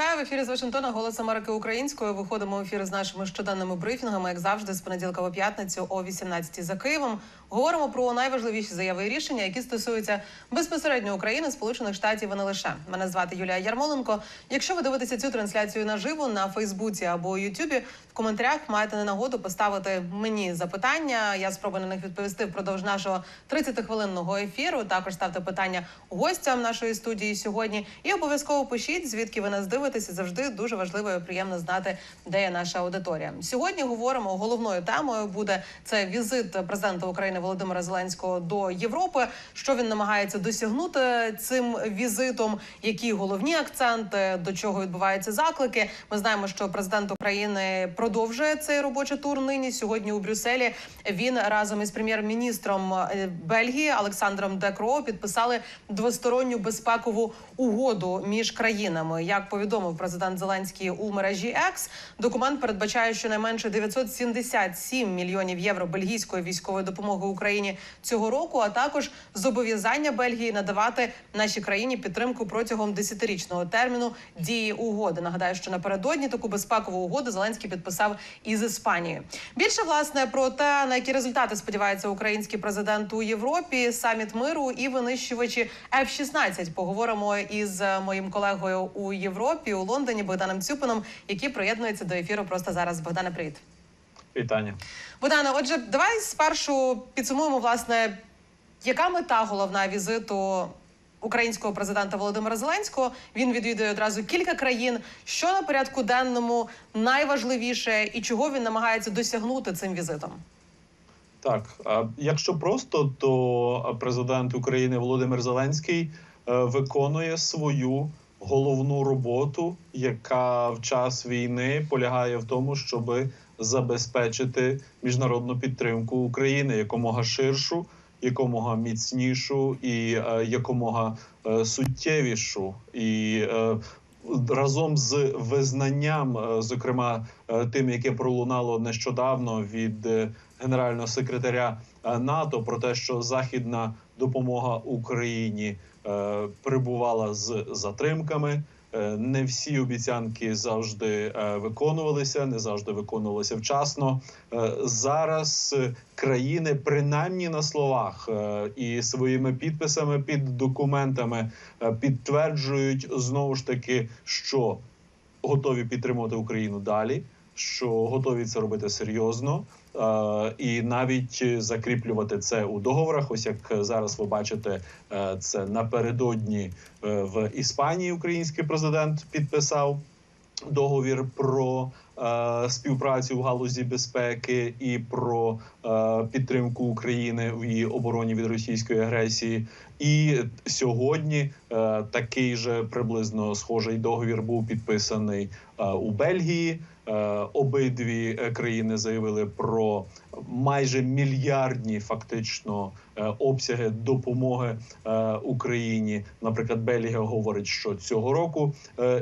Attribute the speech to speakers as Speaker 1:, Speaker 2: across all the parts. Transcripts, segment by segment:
Speaker 1: вітаю в ефірі з Вашингтона. Голос Америки українською. Виходимо в ефір з нашими щоденними брифінгами, як завжди, з понеділка по п'ятницю о 18 за Києвом. Говоримо про найважливіші заяви і рішення, які стосуються безпосередньо України, Сполучених Штатів і не лише. Мене звати Юлія Ярмоленко. Якщо ви дивитеся цю трансляцію наживо на Фейсбуці або Ютубі, в коментарях маєте не нагоду поставити мені запитання. Я спробую на них відповісти впродовж нашого 30-хвилинного ефіру. Також ставте питання гостям нашої студії сьогодні. І обов'язково пишіть, звідки ви нас дивитеся. Завжди дуже важливо і приємно знати, де є наша аудиторія. Сьогодні говоримо головною темою. Буде це візит президента України Володимира Зеленського до Європи. Що він намагається досягнути цим візитом? Які головні акценти до чого відбуваються заклики? Ми знаємо, що президент України продовжує цей робочий тур нині. Сьогодні у Брюсселі він разом із прем'єр-міністром е, Бельгії Олександром Декро підписали двосторонню безпекову угоду між країнами. Як повідомив президент Зеленський у мережі X, документ передбачає щонайменше 977 мільйонів євро бельгійської військової допомоги Україні цього року, а також зобов'язання Бельгії надавати нашій країні підтримку протягом десятирічного терміну дії угоди. Нагадаю, що напередодні таку безпекову угоду Зеленський підписав із Іспанією. Більше власне про те, на які результати сподівається український президент у Європі, саміт миру і винищувачі F-16. Поговоримо із е, моїм колегою у Європі у Лондоні Богданом Цюпином, який приєднується до ефіру просто зараз. Богдане, привіт.
Speaker 2: Вітання.
Speaker 1: Богдане, отже, давай спершу підсумуємо, власне, яка мета головна візиту українського президента Володимира Зеленського. Він відвідує одразу кілька країн. Що на порядку денному найважливіше і чого він намагається досягнути цим візитом?
Speaker 2: Так, якщо просто, то президент України Володимир Зеленський е, виконує свою головну роботу, яка в час війни полягає в тому, щоб забезпечити міжнародну підтримку України якомога ширшу, якомога міцнішу і е, якомога е, суттєвішу і е, разом з визнанням, е, зокрема е, тим, яке пролунало нещодавно від е, генерального секретаря НАТО, про те, що західна допомога Україні прибувала з затримками. Е, Не всі обіцянки завжди е, виконувалися, не завжди виконувалися вчасно. Е, Зараз країни, принаймні на словах і своїми підписами під документами підтверджують знову ж таки, що готові підтримувати Україну далі, що готові це робити серйозно. І навіть закріплювати це у договорах. Ось як зараз ви бачите, е, це напередодні е, в Іспанії український президент підписав договір про е, співпрацю в галузі безпеки і про підтримку України в її обороні від російської агресії. І сьогодні такий же приблизно схожий договір був підписаний у Бельгії. Е, обидві е, країни заявили про майже мільярдні фактично е, обсяги допомоги Україні. Наприклад, Бельгія говорить, що цього року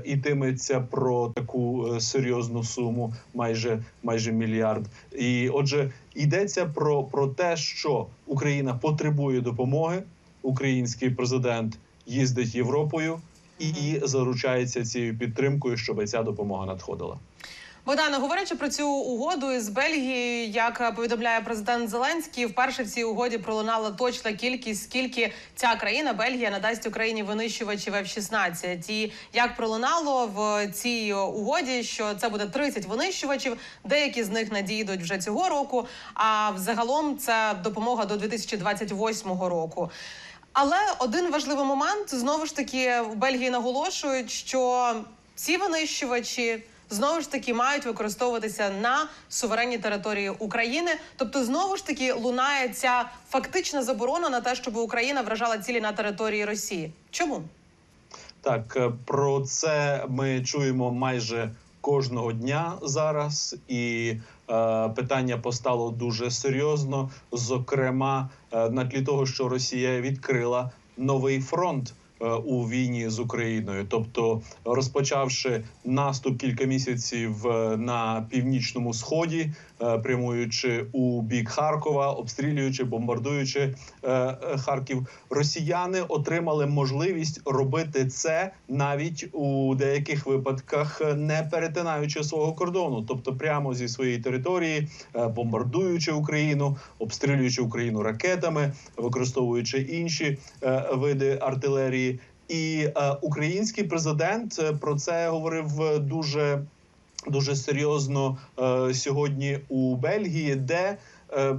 Speaker 2: ітиметься про таку серйозну суму, майже майже мільярд. І отже, йдеться про, про те, що Україна потребує допомоги. Український президент їздить Європою і заручається цією підтримкою, щоб ця допомога надходила.
Speaker 1: Богдане, говорячи про цю угоду із Бельгією, як повідомляє президент Зеленський, вперше в цій угоді пролунала точна кількість, скільки ця країна Бельгія надасть Україні винищувачів F-16. І як пролунало в цій угоді, що це буде 30 винищувачів, деякі з них надійдуть вже цього року. А взагалом це допомога до 2028 року. Але один важливий момент знову ж таки в Бельгії наголошують, що ці винищувачі знову ж таки мають використовуватися на суверенній території України. Тобто, знову ж таки лунає ця фактична заборона на те, щоб Україна вражала цілі на території Росії. Чому?
Speaker 2: Так, е, про це ми чуємо майже кожного дня зараз, і е, питання постало дуже серйозно. Зокрема, е, на тлі того, що Росія відкрила новий фронт у війні з Україною, тобто розпочавши наступ кілька місяців е, на північному сході, е, прямуючи у бік Харкова, обстрілюючи, бомбардуючи е, е, Харків, росіяни отримали можливість робити це навіть у деяких випадках, е, не перетинаючи свого кордону, тобто прямо зі своєї території, е, бомбардуючи Україну, обстрілюючи Україну ракетами, використовуючи інші е, види артилерії. І е, український президент е, про це говорив е, дуже дуже серйозно е, сьогодні у Бельгії, де е,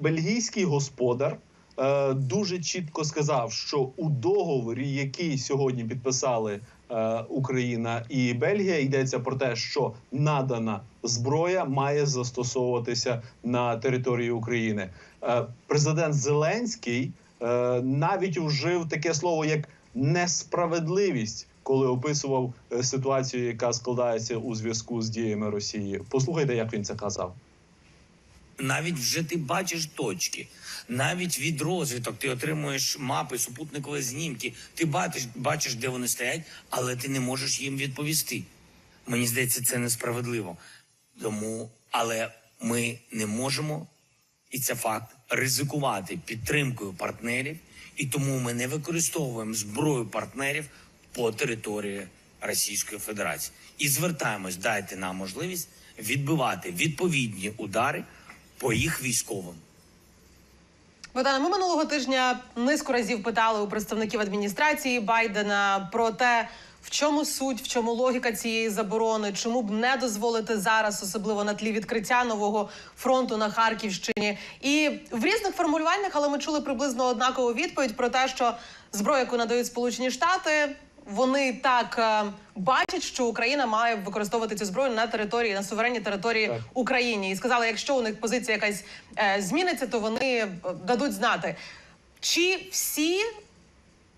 Speaker 2: бельгійський господар е, дуже чітко сказав, що у договорі, який сьогодні підписали е, Україна і Бельгія, йдеться про те, що надана зброя має застосовуватися на території України. Е, президент Зеленський навіть вжив таке слово як несправедливість. Коли описував е, ситуацію, яка складається у зв'язку з діями Росії, послухайте, як він це казав.
Speaker 3: Навіть вже ти бачиш точки, навіть від розвиток ти отримуєш мапи, супутникові знімки. Ти бачиш, бачиш, де вони стоять, але ти не можеш їм відповісти. Мені здається, це несправедливо. Тому, але ми не можемо, і це факт, ризикувати підтримкою партнерів, і тому ми не використовуємо зброю партнерів по території Російської Федерації. І звертаємось, дайте нам можливість відбивати відповідні удари по їх військовим.
Speaker 1: Богдане, ми минулого тижня низку разів питали у представників адміністрації Байдена про те, в чому суть, в чому логіка цієї заборони, чому б не дозволити зараз, особливо на тлі відкриття нового фронту на Харківщині. І в різних формулюваннях, але ми чули приблизно однакову відповідь про те, що зброя, яку надають Сполучені Штати, вони так е, бачать, що Україна має використовувати цю зброю на території на суверенній території
Speaker 2: Так.
Speaker 1: України. І сказали, якщо у них позиція якась е, зміниться, то вони е, дадуть знати. Чи всі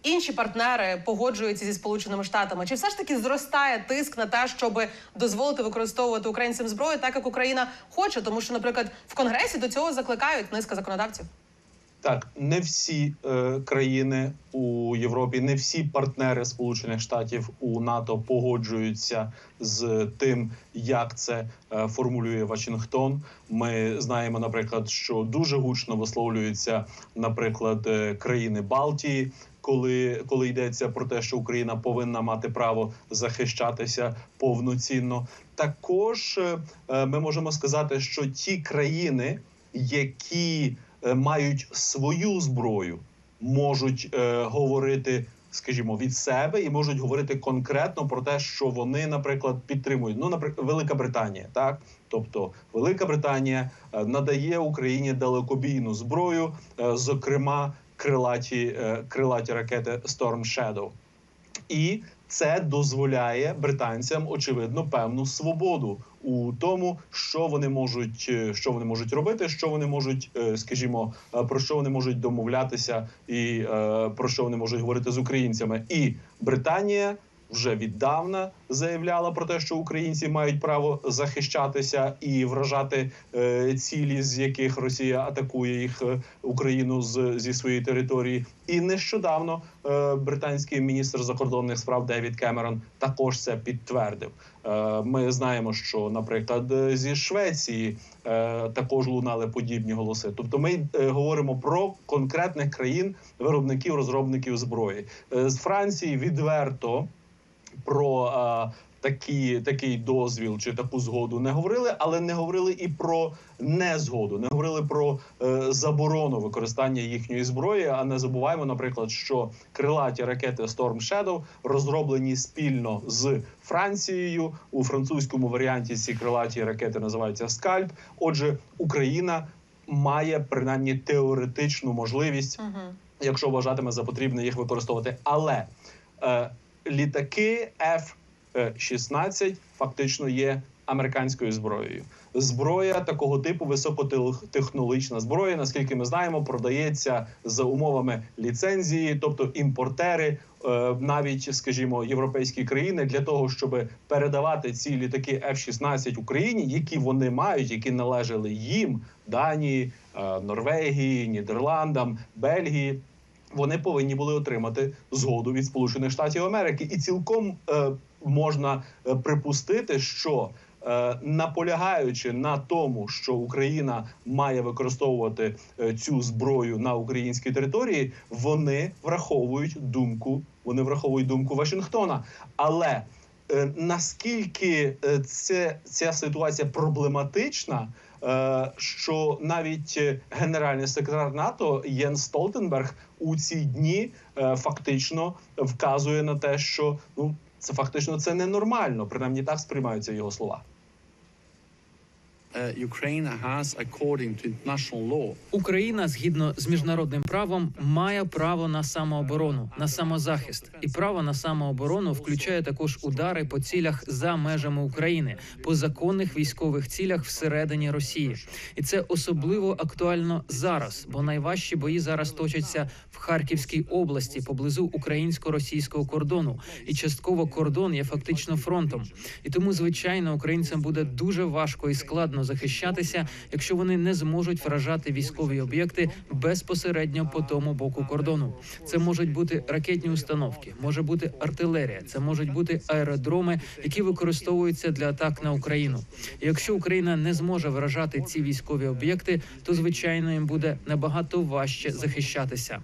Speaker 1: інші партнери погоджуються зі сполученими штатами? Чи все ж таки зростає тиск на те, щоб дозволити використовувати українцям зброю, так як Україна хоче? Тому що, наприклад, в конгресі до цього закликають низка законодавців.
Speaker 2: Так, не всі е, країни у Європі, не всі партнери Сполучених Штатів у НАТО погоджуються з тим, як це е, формулює Вашингтон. Ми знаємо, наприклад, що дуже гучно висловлюються, наприклад, е, країни Балтії. Коли, коли йдеться про те, що Україна повинна мати право захищатися повноцінно, також е, е, ми можемо сказати, що ті країни, які мають свою зброю, можуть е, говорити, скажімо, від себе і можуть говорити конкретно про те, що вони, наприклад, підтримують. Ну, наприклад, Велика Британія, так тобто Велика Британія е, надає Україні далекобійну зброю, е, зокрема крилаті, е, крилаті ракети Storm Shadow. І це дозволяє британцям очевидно певну свободу у тому, що вони можуть, е, що вони можуть робити, що вони можуть, е, скажімо, е, про що вони можуть домовлятися, і про що вони можуть говорити з українцями. І Британія вже віддавна заявляла про те, що українці мають право захищатися і вражати е, цілі, з яких Росія атакує їх е, Україну з зі своєї території. І нещодавно е, британський міністр закордонних справ Девід Кемерон також це підтвердив. Е, ми знаємо, що, наприклад, е, зі Швеції е, також лунали подібні голоси. Тобто, ми е, говоримо про конкретних країн виробників розробників зброї Е, з Франції відверто про е, такі, такий дозвіл чи таку згоду не говорили, але не говорили і про незгоду, не говорили про е, заборону використання їхньої зброї. А не забуваємо, наприклад, що крилаті ракети Storm Shadow розроблені спільно з Францією. У французькому варіанті ці крилаті ракети називаються Скальп. Отже, Україна має принаймні теоретичну можливість
Speaker 1: Угу.
Speaker 2: якщо вважатиме за потрібне їх використовувати. Але е, літаки F-16 фактично є американською зброєю. Зброя такого типу високотехнологічна зброя, наскільки ми знаємо, продається за умовами ліцензії, тобто імпортери, е, навіть скажімо, європейські країни для того, щоб передавати ці літаки F-16 Україні, які вони мають, які належали їм, Данії, е, Норвегії, Нідерландам, Бельгії. Вони повинні були отримати згоду від Сполучених Штатів Америки, і цілком е, можна е, припустити, що е, наполягаючи на тому, що Україна має використовувати е, цю зброю на українській території, вони враховують думку, вони враховують думку Вашингтона. Але е, наскільки це ця ситуація проблематична, що навіть е, генеральний секретар НАТО Єн Столтенберг у ці дні е, фактично вказує на те, що ну це фактично це ненормально, принаймні так сприймаються його слова.
Speaker 4: Україна згідно з міжнародним правом має право на самооборону, на самозахист, і право на самооборону включає також удари по цілях за межами України, по законних військових цілях всередині Росії, і це особливо актуально зараз, бо найважчі бої зараз точаться в Харківській області поблизу українсько-російського кордону, і частково кордон є фактично фронтом. І тому, звичайно, українцям буде дуже важко і складно захищатися, якщо вони не зможуть вражати військові об'єкти безпосередньо по тому боку кордону. Це можуть бути ракетні установки, може бути артилерія, це можуть бути аеродроми, які використовуються для атак на Україну. І якщо Україна не зможе вражати ці військові об'єкти, то звичайно їм буде набагато важче захищатися.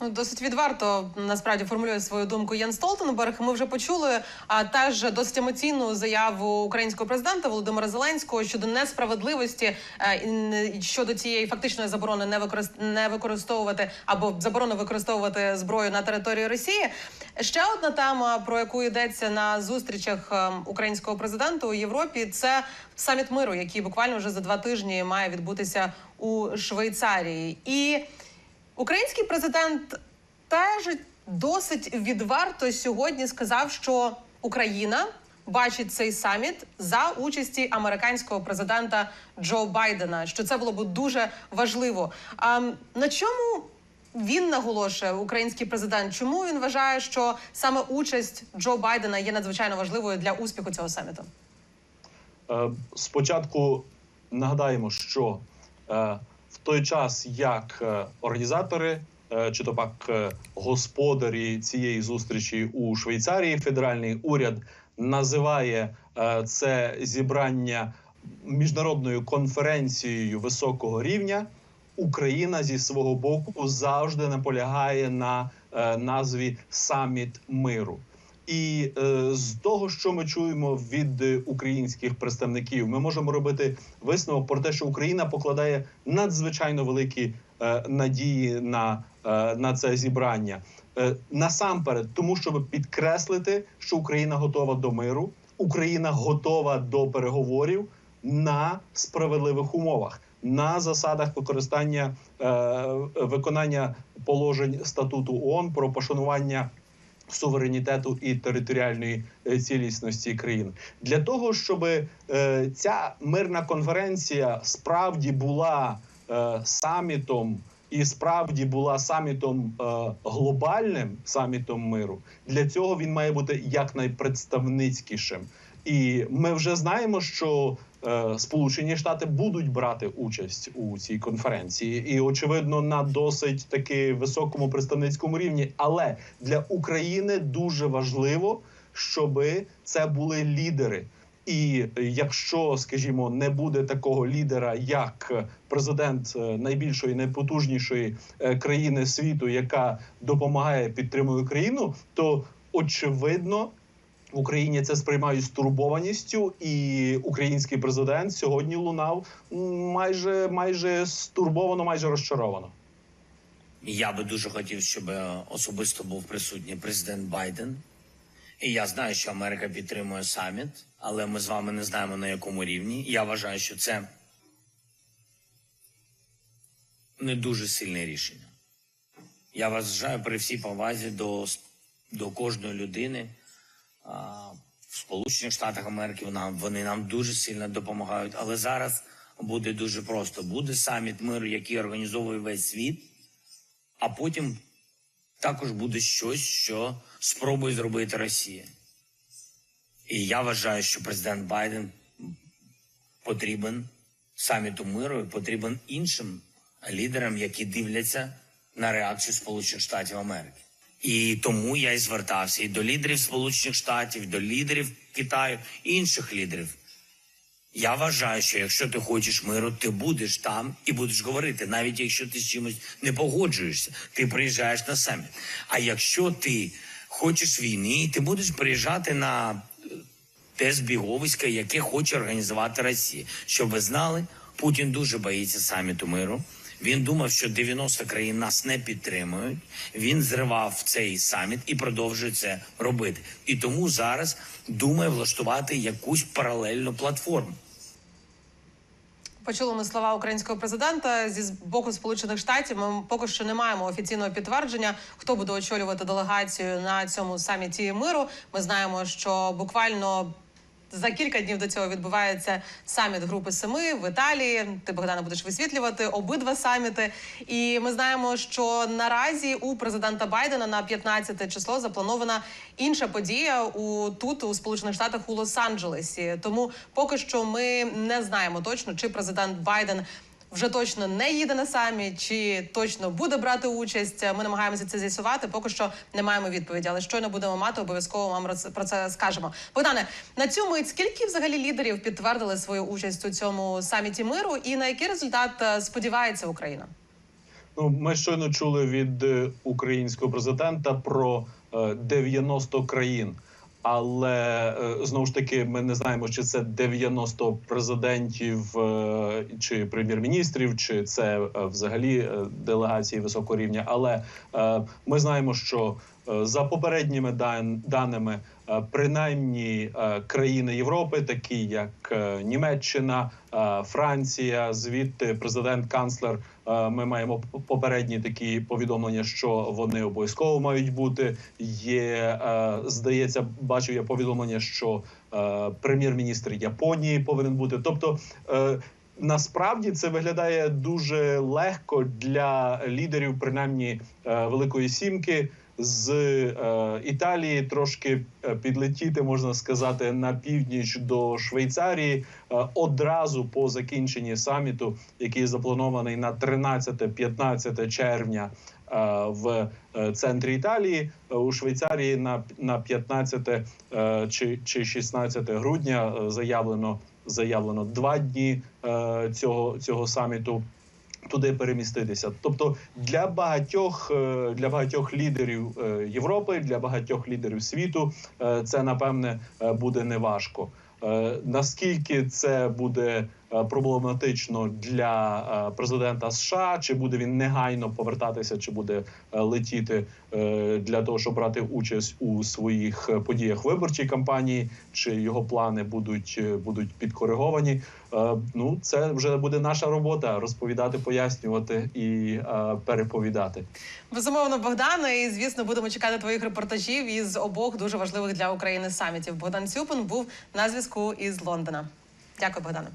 Speaker 1: Ну, досить відверто насправді формулює свою думку Ян Столтенберг. Ми вже почули а, теж досить емоційну заяву українського президента Володимира Зеленського щодо несправедливості е, щодо цієї фактичної заборони не не використовувати або заборони використовувати зброю на території Росії. Ще одна тема, про яку йдеться на зустрічах е, українського президента у Європі, це саміт миру, який буквально вже за два тижні має відбутися у Швейцарії. І Український президент теж досить відверто сьогодні сказав, що Україна бачить цей саміт за участі американського президента Джо Байдена. Що це було б дуже важливо. А на чому він наголошує український президент? Чому він вважає, що саме участь Джо Байдена є надзвичайно важливою для успіху цього саміту?
Speaker 2: Е, Спочатку нагадаємо, що е, в той час як е, організатори е, чи то пак е, господарі цієї зустрічі у Швейцарії, федеральний уряд називає це зібрання міжнародною конференцією високого рівня. Україна зі свого боку завжди наполягає на назві саміт миру. І е, з того, що ми чуємо від е, українських представників, ми можемо робити висновок про те, що Україна покладає надзвичайно великі е, надії на, е, на це зібрання. Е, насамперед, тому щоб підкреслити, що Україна готова до миру, Україна готова до переговорів на справедливих умовах, на засадах використання е, виконання положень статуту ООН про пошанування суверенітету і територіальної е, цілісності країн для того, щоб е, ця мирна конференція справді була е, самітом. І справді була самітом е, глобальним самітом миру. Для цього він має бути якнайпредставницькішим. І ми вже знаємо, що Сполучені Штати будуть брати участь у цій конференції, і очевидно на досить таки високому представницькому рівні. Але для України дуже важливо, щоб це були лідери. І якщо, скажімо, не буде такого лідера, як президент е, найбільшої найпотужнішої е, країни світу, яка допомагає підтримує Україну, то очевидно в Україні це сприймають з турбованістю, і український президент сьогодні лунав майже майже стурбовано, майже розчаровано.
Speaker 3: Я би дуже хотів, щоб е, особисто був присутній президент Байден. І я знаю, що Америка підтримує саміт, але ми з вами не знаємо на якому рівні. Я вважаю, що це не дуже сильне рішення. Я вважаю при всій повазі до, до кожної людини. В Сполучених Штатах Америки вона, вони нам дуже сильно допомагають. Але зараз буде дуже просто. Буде саміт миру, який організовує весь світ, а потім також буде щось, що спробує зробити Росія. І я вважаю, що президент Байден потрібен саміту миру потрібен іншим лідерам, які дивляться на реакцію Сполучених Штатів Америки. І тому я і звертався і до лідерів Сполучених Штатів, і до лідерів Китаю, і інших лідерів. Я вважаю, що якщо ти хочеш миру, ти будеш там і будеш говорити, навіть якщо ти з чимось не погоджуєшся, ти приїжджаєш на саміт. А якщо ти хочеш війни, ти будеш приїжджати на е, те збіговисько, яке хоче організувати Росія. Щоб ви знали, Путін дуже боїться саміту миру. Він думав, що 90 країн нас не підтримують. Він зривав цей саміт і продовжує це робити. І тому зараз думає влаштувати якусь паралельну платформу.
Speaker 1: Почули ми слова українського президента зі боку Сполучених Штатів. Ми поки що не маємо офіційного підтвердження, хто буде очолювати делегацію на цьому саміті миру. Ми знаємо, що буквально. За кілька днів до цього відбувається саміт Групи Семи в Італії. Ти Богдана будеш висвітлювати обидва саміти. І ми знаємо, що наразі у президента Байдена на 15 число запланована інша подія у тут у Сполучених Штатах у Лос-Анджелесі. Тому поки що ми не знаємо точно, чи президент Байден вже точно не їде на саміт, чи точно буде брати участь. Ми намагаємося це з'ясувати. Поки що не маємо відповіді, але щойно будемо мати, обов'язково вам про це- скажемо. Богдане, на цю мить скільки взагалі лідерів підтвердили свою участь у цьому саміті миру, і на який результат е, сподівається Україна?
Speaker 2: Ну, ми щойно чули від е, українського президента про е, 90 країн. Але е, знову ж таки, ми не знаємо, чи це 90 президентів е, чи прем'єр-міністрів, чи це е, взагалі делегації високого рівня. Але ми знаємо, що за попередніми дан- даними, принаймні країни Європи, такі як Німеччина, Франція, звідти президент, канцлер. Е, Ми маємо попередні такі повідомлення, що вони обов'язково мають бути. Є е, здається, бачив я повідомлення, що е, прем'єр-міністр Японії повинен бути. Тобто, насправді це виглядає дуже легко для лідерів, принаймні Великої Сімки. З е, Італії трошки е, підлетіти, можна сказати, на північ до Швейцарії е, одразу по закінченні саміту, який запланований на 13-15 червня е, в е, центрі Італії у Швейцарії на, на 15 е, чи, чи 16 грудня заявлено заявлено два дні цього, цього саміту туди переміститися. Тобто для багатьох е, для багатьох лідерів е, Європи, для багатьох лідерів світу е, це напевне буде неважко. Наскільки це буде проблематично для е, президента США, чи буде він негайно повертатися, чи буде е, летіти е, для того, щоб брати участь у своїх е, подіях виборчій кампанії, чи його плани будуть, е, будуть підкориговані? Е, Ну, це вже буде наша робота розповідати, пояснювати і е, переповідати.
Speaker 1: Безумовно, Богдане, і звісно, будемо чекати твоїх репортажів із обох дуже важливих для України самітів. Богдан Цюпин був на зв'язку із Лондона. Дякую, Богдане.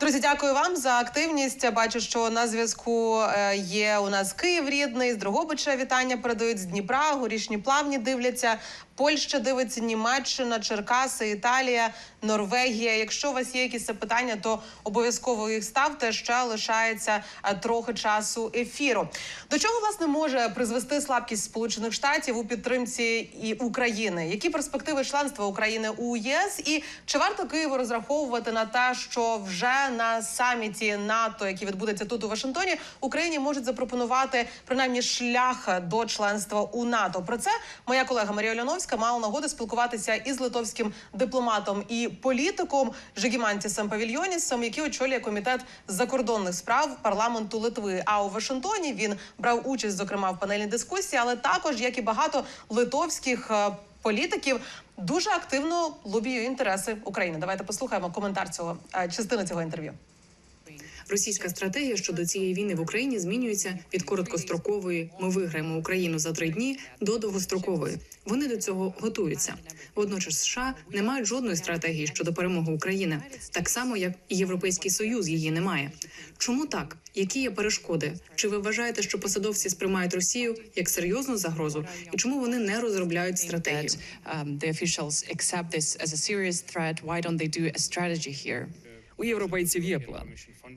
Speaker 1: Друзі, дякую вам за активність. Бачу, що на зв'язку е, є у нас Київ рідний з Дрогобича. Вітання передають з Дніпра. Горішні плавні дивляться. Польща дивиться, Німеччина, Черкаси, Італія, Норвегія. Якщо у вас є якісь запитання, то обов'язково їх ставте. Ще лишається е, трохи часу ефіру. До чого власне може призвести слабкість Сполучених Штатів у підтримці і України? Які перспективи членства України у ЄС? І чи варто Києву розраховувати на те, що вже на саміті НАТО, який відбудеться тут у Вашингтоні, Україні можуть запропонувати принаймні шлях до членства у НАТО? Про це моя колега Марія Оляновська мала нагоду спілкуватися із литовським дипломатом і політиком Жигімантісом Павільйонісом, який очолює комітет закордонних справ парламенту Литви. А у Вашингтоні він брав участь, зокрема в панельній дискусії, але також як і багато литовських. е, Політиків дуже активно лобіює інтереси України. Давайте послухаємо коментар цього е, частини цього інтерв'ю.
Speaker 5: Російська стратегія щодо цієї війни в Україні змінюється від короткострокової Ми виграємо Україну за три дні до довгострокової. Вони до цього готуються. Водночас США не мають жодної стратегії щодо перемоги України, так само як і Європейський Союз її не має. Чому так? Які є перешкоди? Чи ви вважаєте, що посадовці сприймають Росію як серйозну загрозу? І чому вони не розробляють стратегію?
Speaker 6: um, the officials accept this as a serious threat. Why don't they do a strategy here? У європейців є план.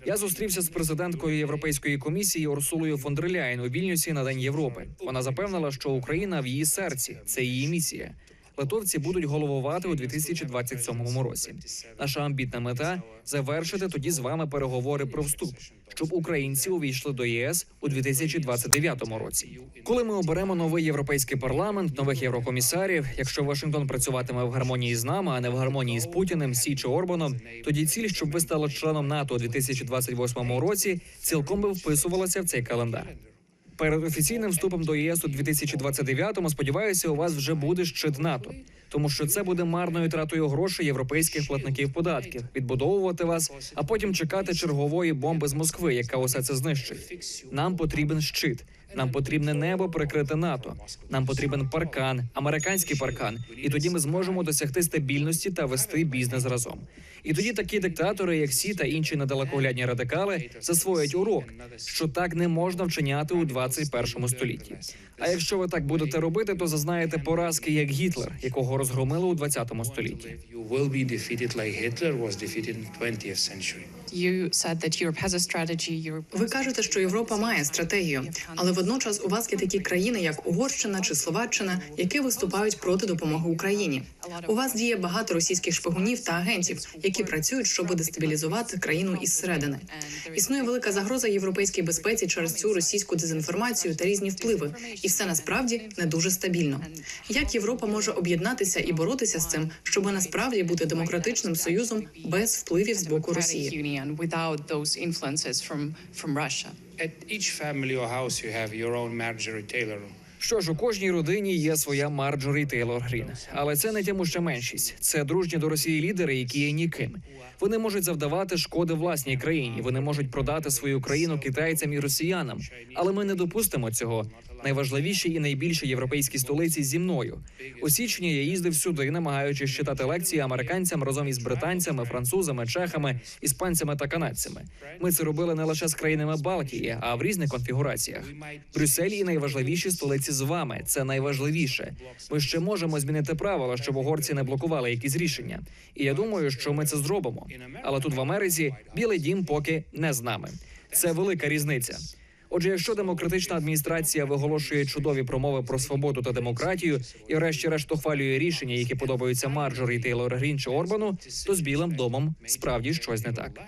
Speaker 6: Я зустрівся з президенткою Європейської комісії Урсулою фон дер Ляйн у Вільнюсі на День Європи. Вона запевнила, що Україна в її серці це її місія. Литовці будуть головувати у 2027 році. Наша амбітна мета завершити тоді з вами переговори про вступ, щоб українці увійшли до ЄС у 2029 році. Коли ми оберемо новий європейський парламент, нових єврокомісарів, якщо Вашингтон працюватиме в гармонії з нами, а не в гармонії з Путіним, Сі чи Орбаном, тоді ціль, щоб ви стали членом НАТО у 2028 році, цілком би вписувалася в цей календар. Перед офіційним вступом до ЄС у 2029-му, сподіваюся, у вас вже буде щит НАТО, тому що це буде марною тратою грошей європейських платників податків, відбудовувати вас, а потім чекати чергової бомби з Москви, яка усе це знищить. Нам потрібен щит. Нам потрібне небо прикрите НАТО. Нам потрібен паркан, американський паркан, і тоді ми зможемо досягти стабільності та вести бізнес разом. І тоді такі диктатори, як Сі та інші недалекоглядні радикали, засвоять урок, що так не можна вчиняти у 21 столітті. А якщо ви так будете робити, то зазнаєте поразки як Гітлер, якого розгромили у 20 столітті.
Speaker 7: You will be defeated like Hitler was defeated in the 20th century.
Speaker 8: You said that Europe has a strategy. Europe
Speaker 5: Ви кажете, що Європа має стратегію, але водночас у вас є такі країни, як Угорщина чи Словаччина, які виступають проти допомоги Україні. У вас діє багато російських шпигунів та агентів, які працюють, щоб дестабілізувати країну із середини. Існує велика загроза європейській безпеці через цю російську дезінформацію та різні впливи, і все насправді не дуже стабільно. Як Європа може об'єднатися і боротися з цим, щоб насправді бути демократичним союзом без впливів з боку Росії?
Speaker 7: At each family or house, you have your own Marjorie Taylor.
Speaker 6: Що ж, у кожній родині є своя Марджорі Тейлор Грін, але це не тямуща меншість. Це дружні до Росії лідери, які є ніким. Вони можуть завдавати шкоди власній країні. Вони можуть продати свою країну китайцям і росіянам. Але ми не допустимо цього. Найважливіші і найбільші європейські столиці зі мною. У січні я їздив сюди, намагаючись читати лекції американцям разом із британцями, французами, чехами, іспанцями та канадцями. Ми це робили не лише з країнами Балтії, а в різних конфігураціях. Брюссель і найважливіші столиці з вами. Це найважливіше. Ми ще можемо змінити правила, щоб угорці не блокували якісь рішення. І я думаю, що ми це зробимо. Але тут в Америці Білий Дім поки не з нами. Це велика різниця. Отже, якщо демократична адміністрація виголошує чудові промови про свободу та демократію і, врешті-решт, ухвалює рішення, які подобаються Марджорі Тейлор Грін чи Орбану, то з Білим домом справді щось не так.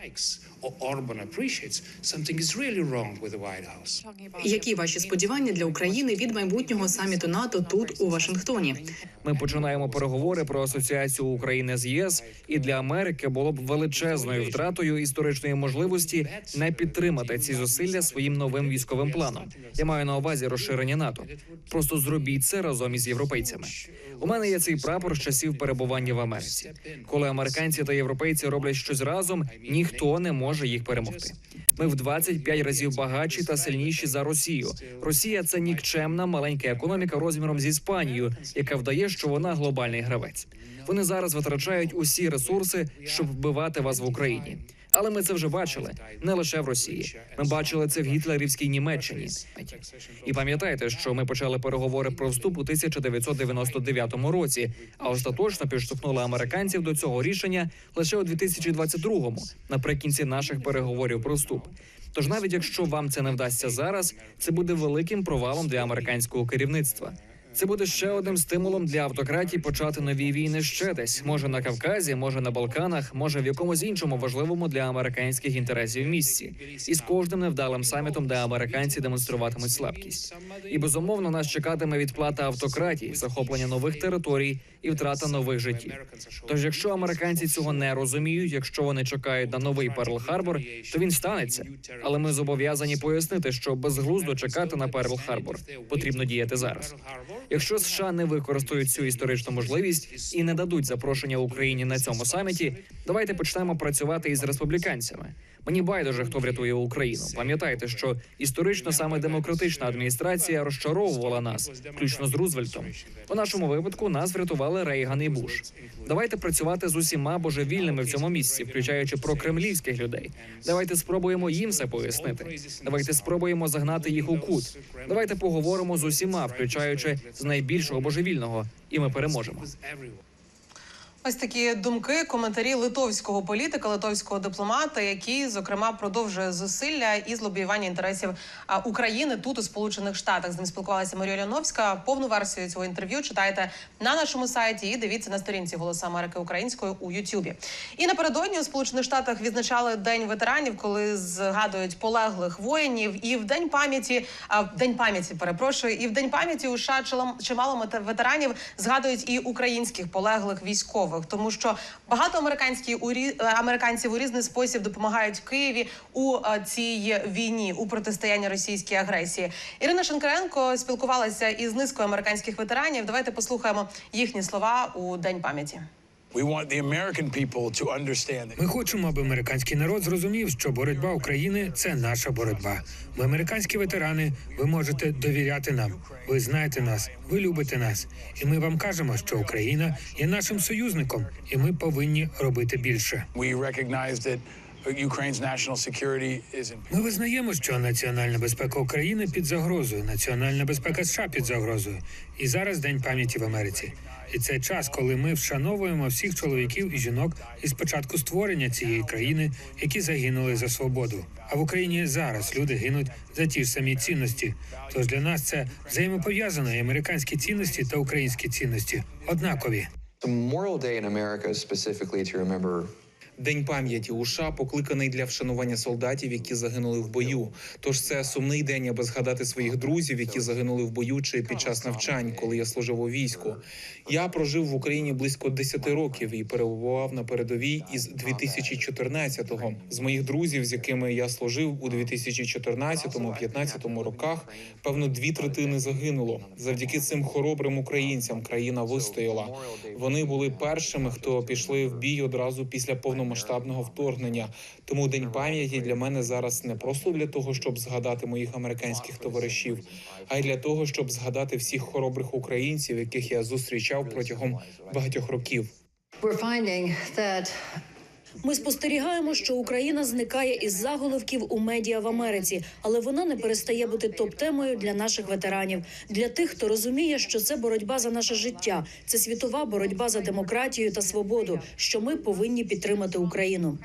Speaker 5: Які ваші сподівання для України від майбутнього саміту НАТО тут у Вашингтоні?
Speaker 6: Ми починаємо переговори про асоціацію України з ЄС, і для Америки було б величезною втратою історичної можливості не підтримати ці зусилля своїм новим військовим планом. Я маю на увазі розширення НАТО. Просто зробіть це разом із європейцями. У мене є цей прапор з часів перебування в Америці. Коли американці та європейці роблять щось разом, ніхто не може їх перемогти. Ми в 25 разів багатші та сильніші за Росію. Росія це нікчемна маленька економіка розміром з Іспанією, яка вдає, що вона глобальний гравець. Вони зараз витрачають усі ресурси, щоб вбивати вас в Україні. Але ми це вже бачили не лише в Росії. Ми бачили це в гітлерівській Німеччині. І пам'ятайте, що ми почали переговори про вступ у 1999 році, а остаточно підштовхнули американців до цього рішення лише у 2022-му, наприкінці наших переговорів про вступ. Тож, навіть якщо вам це не вдасться зараз, це буде великим провалом для американського керівництва. Це буде ще одним стимулом для автократій почати нові війни ще десь. Може на Кавказі, може на Балканах, може в якомусь іншому важливому для американських інтересів місці. І з кожним невдалим самітом, де американці демонструватимуть слабкість. І безумовно нас чекатиме відплата автократії, захоплення нових територій і втрата нових життів. Тож, якщо американці цього не розуміють, якщо вони чекають на новий Перл Харбор, то він станеться. Але ми зобов'язані пояснити, що безглуздо чекати на Перл Харбор. Потрібно діяти зараз. Якщо США не використають цю історичну можливість і не дадуть запрошення Україні на цьому саміті, давайте почнемо працювати із республіканцями. Мені байдуже, хто врятує Україну. Пам'ятайте, що історично саме демократична адміністрація розчаровувала нас, включно з Рузвельтом. У нашому випадку нас врятували Рейган і Буш. Давайте працювати з усіма божевільними в цьому місці, включаючи прокремлівських людей. Давайте спробуємо їм все пояснити. Давайте спробуємо загнати їх у кут. Давайте поговоримо з усіма, включаючи з найбільшого божевільного, і ми переможемо.
Speaker 1: Ось такі думки, коментарі литовського політика, литовського дипломата, який зокрема продовжує зусилля із лобіювання інтересів України тут у Сполучених Штатах. З ним спілкувалася Марія Ляновська. Повну версію цього інтерв'ю читайте на нашому сайті і дивіться на сторінці Голоса Америки Української у Ютубі. І напередодні у Сполучених Штатах відзначали День ветеранів, коли згадують полеглих воїнів. І в день пам'яті, а в день пам'яті, перепрошую, і в день пам'яті у США чимало ветеранів згадують і українських полеглих військових, тому що багато американські у е, американців у різний спосіб допомагають Києві у е, цій війні у протистоянні російській агресії. Ірина Шенкаренко спілкувалася із низкою американських ветеранів. Давайте послухаємо їхні слова у день пам'яті.
Speaker 9: We want the American people to understand that
Speaker 10: Ми хочемо, аби американський народ зрозумів, що боротьба України це наша боротьба. Ми американські ветерани. Ви можете довіряти нам. Ви знаєте нас, ви любите нас, і ми вам кажемо, що Україна є нашим союзником, і ми повинні робити більше.
Speaker 9: we recognize that Ukraine's national security is in
Speaker 10: Ми визнаємо, що національна безпека України під загрозою, національна безпека США під загрозою. І зараз день пам'яті в Америці. І це час, коли ми вшановуємо всіх чоловіків і жінок із початку створення цієї країни, які загинули за свободу. А в Україні зараз люди гинуть за ті ж самі цінності. Тож для нас це взаємопов'язано і американські цінності та українські цінності однакові.
Speaker 11: In America specifically to remember
Speaker 12: День пам'яті у США покликаний для вшанування солдатів, які загинули в бою. Тож це сумний день, аби згадати своїх друзів, які загинули в бою чи під час навчань, коли я служив у війську. Я прожив в Україні близько 10 років і перебував на передовій із 2014-го. З моїх друзів, з якими я служив у 2014-15 роках, певно, дві третини загинуло. Завдяки цим хоробрим українцям країна вистояла. Вони були першими, хто пішли в бій одразу після повномасштабного вторгнення. Тому день пам'яті для мене зараз не просто для того, щоб згадати моїх американських товаришів, а й для того, щоб згадати всіх хоробрих українців, яких я зустрічав протягом багатьох років.
Speaker 13: Ми спостерігаємо, що Україна зникає із заголовків у медіа в Америці, але вона не перестає бути топ-темою для наших ветеранів, для тих, хто розуміє, що це боротьба за наше життя, це світова боротьба за демократію та свободу. Що ми повинні підтримати Україну.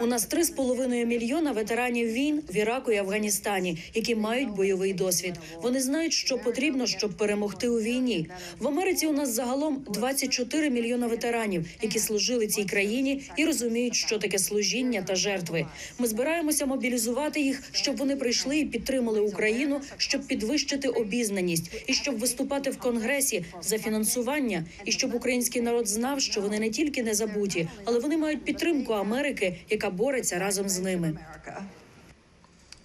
Speaker 13: У нас 3,5 мільйона ветеранів війн в Іраку і Афганістані, які мають бойовий досвід. Вони знають, що потрібно, щоб перемогти у війні. В Америці у нас загалом 24 мільйона ветеранів, які служили цій країні і розуміють, що таке служіння та жертви. Ми збираємося мобілізувати їх, щоб вони прийшли і підтримали Україну, щоб підвищити обізнаність і щоб виступати в конгресі за фінансування, і щоб український народ знав, що вони не тільки не забуті, але вони мають підтримку Америки, яка бореться разом з ними.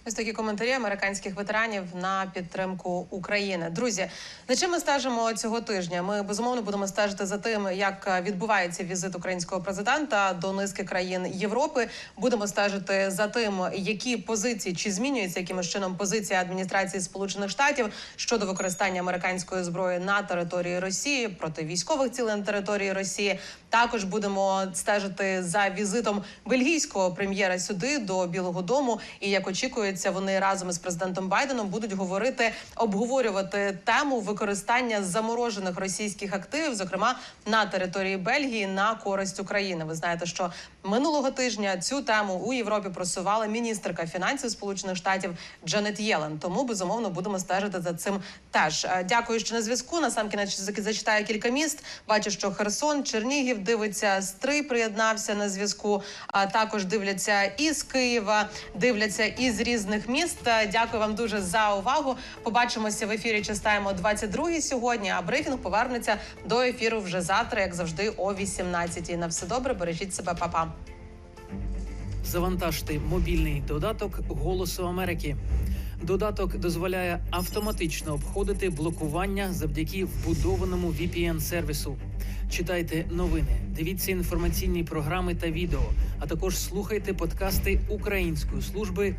Speaker 1: Ось такі коментарі американських ветеранів на підтримку України. Друзі, за чим ми стежимо цього тижня? Ми безумовно будемо стежити за тим, як відбувається візит українського президента до низки країн Європи. Будемо стежити за тим, які позиції чи змінюється якимось чином позиція адміністрації Сполучених Штатів щодо використання американської зброї на території Росії проти військових цілей на території Росії. Також будемо стежити за візитом бельгійського прем'єра сюди до Білого Дому. І як очікується, вони разом із президентом Байденом будуть говорити, обговорювати тему використання заморожених російських активів, зокрема на території Бельгії, на користь України. Ви знаєте, що минулого тижня цю тему у Європі просувала міністерка фінансів Сполучених Штатів Джанет Єлен. Тому безумовно будемо стежити за цим теж. Е, Дякую, що на зв'язку. На сам кінець зачитаю кілька міст. Бачу, що Херсон, Чернігів дивиться, Стрий приєднався на зв'язку. А також дивляться із Києва, дивляться із різних міст. Дякую вам дуже за увагу. Побачимося в ефірі. Чистаємо 22 сьогодні. А брифінг повернеться до ефіру вже завтра, як завжди, о 18 На все добре, бережіть себе, Па-па.
Speaker 4: Завантажте мобільний додаток Голосу Америки. Додаток дозволяє автоматично обходити блокування завдяки вбудованому VPN-сервісу. Читайте новини, дивіться інформаційні програми та відео, а також слухайте подкасти Української служби